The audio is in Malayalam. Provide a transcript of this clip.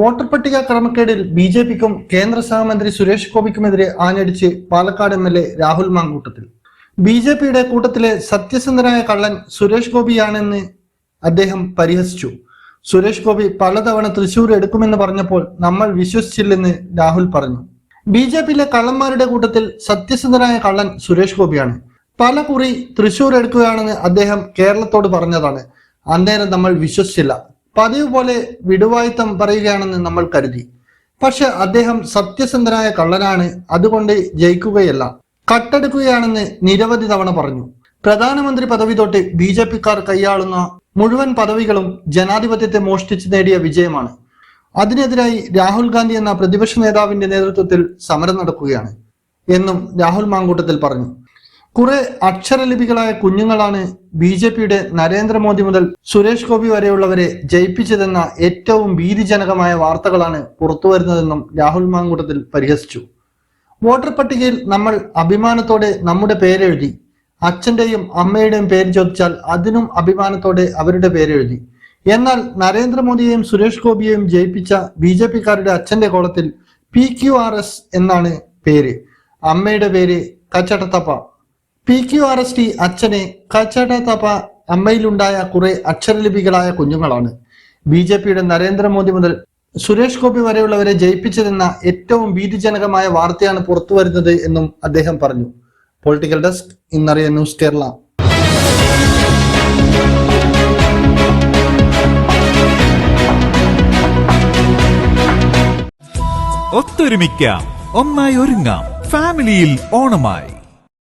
വോട്ടർ പട്ടിക ക്രമക്കേടിൽ ബി ജെ പിക്കും കേന്ദ്ര സഹമന്ത്രി സുരേഷ് ഗോപിക്കുമെതിരെ ആഞ്ഞടിച്ച് Palakkad M L A Rahul Mankoottathil. B J പിയുടെ കൂട്ടത്തിലെ സത്യസന്ധനായ കള്ളൻ സുരേഷ് ഗോപിയാണെന്ന് അദ്ദേഹം പരിഹസിച്ചു. സുരേഷ് ഗോപി പലതവണ തൃശൂർ എടുക്കുമെന്ന് പറഞ്ഞപ്പോൾ നമ്മൾ വിശ്വസിച്ചില്ലെന്ന് രാഹുൽ പറഞ്ഞു. ബി ജെ പിയിലെ കള്ളന്മാരുടെ കൂട്ടത്തിൽ സത്യസന്ധനായ കള്ളൻ സുരേഷ് ഗോപിയാണ്. പല കുറി തൃശൂർ എടുക്കുകയാണെന്ന് അദ്ദേഹം കേരളത്തോട് പറഞ്ഞതാണ്. അന്നേരം നമ്മൾ വിശ്വസിച്ചില്ല. പതിവ് പോലെ വിടുവായുത്തം പറയുകയാണെന്ന് നമ്മൾ കരുതി. പക്ഷെ അദ്ദേഹം സത്യസന്ധനായ കള്ളനാണ് അതുകൊണ്ട് ജയിക്കുകയല്ല. കട്ടെടുക്കുകയാണെന്ന് നിരവധി തവണ പറഞ്ഞു. പ്രധാനമന്ത്രി പദവി തൊട്ട് ബി ജെ പിക്കാർ കൈയാളുന്ന മുഴുവൻ പദവികളും ജനാധിപത്യത്തെ മോഷ്ടിച്ച് നേടിയ വിജയമാണ്. അതിനെതിരായി രാഹുൽ ഗാന്ധി എന്ന പ്രതിപക്ഷ നേതാവിന്റെ നേതൃത്വത്തിൽ സമരം നടക്കുകയാണ് എന്നും രാഹുൽ മാങ്കൂട്ടത്തിൽ പറഞ്ഞു. കുറെ അക്ഷരലിപികളായ കുഞ്ഞുങ്ങളാണ് ബി ജെ പിയുടെ നരേന്ദ്രമോദി മുതൽ സുരേഷ് ഗോപി വരെയുള്ളവരെ ജയിപ്പിച്ചതെന്ന ഏറ്റവും ഭീതിജനകമായ വാർത്തകളാണ് പുറത്തുവരുന്നതെന്നും രാഹുൽ മാങ്കൂട്ടത്തിൽ പരിഹസിച്ചു. വോട്ടർ പട്ടികയിൽ നമ്മൾ അഭിമാനത്തോടെ നമ്മുടെ പേരെഴുതി അച്ഛന്റെയും അമ്മയുടെയും പേര് ചോദിച്ചാൽ അതിനും അഭിമാനത്തോടെ അവരുടെ പേരെഴുതി. എന്നാൽ നരേന്ദ്രമോദിയെയും സുരേഷ് ഗോപിയെയും ജയിപ്പിച്ച ബി ജെ പിക്കാരുടെ അച്ഛന്റെ കോളത്തിൽ പി ക്യു ആർ എസ് എന്നാണ് പേര്. അമ്മയുടെ പേര് കച്ചടത്തപ്പ P Q R S T അച്ഛനെ കച്ചടത്തപ്പ അമ്മയിലുണ്ടായ കുറെ അക്ഷരലിപികളായ കുഞ്ഞുങ്ങളാണ്. ബി ജെ പിയുടെ നരേന്ദ്രമോദി മുതൽ സുരേഷ് ഗോപി വരെയുള്ളവരെ ജയിപ്പിച്ചതെന്ന ഏറ്റവും ഭീതിജനകമായ വാർത്തയാണ് പുറത്തു വരുന്നത് എന്നും അദ്ദേഹം പറഞ്ഞു. പൊളിറ്റിക്കൽ ഡെസ്ക് ഇന്നറിയ ന്യൂസ് കേരള. ഒത്തൊരുമിക്കാം. ഒന്നായി ഒരുങ്ങാം. ഫാമിലിയിൽ ഓണമായി.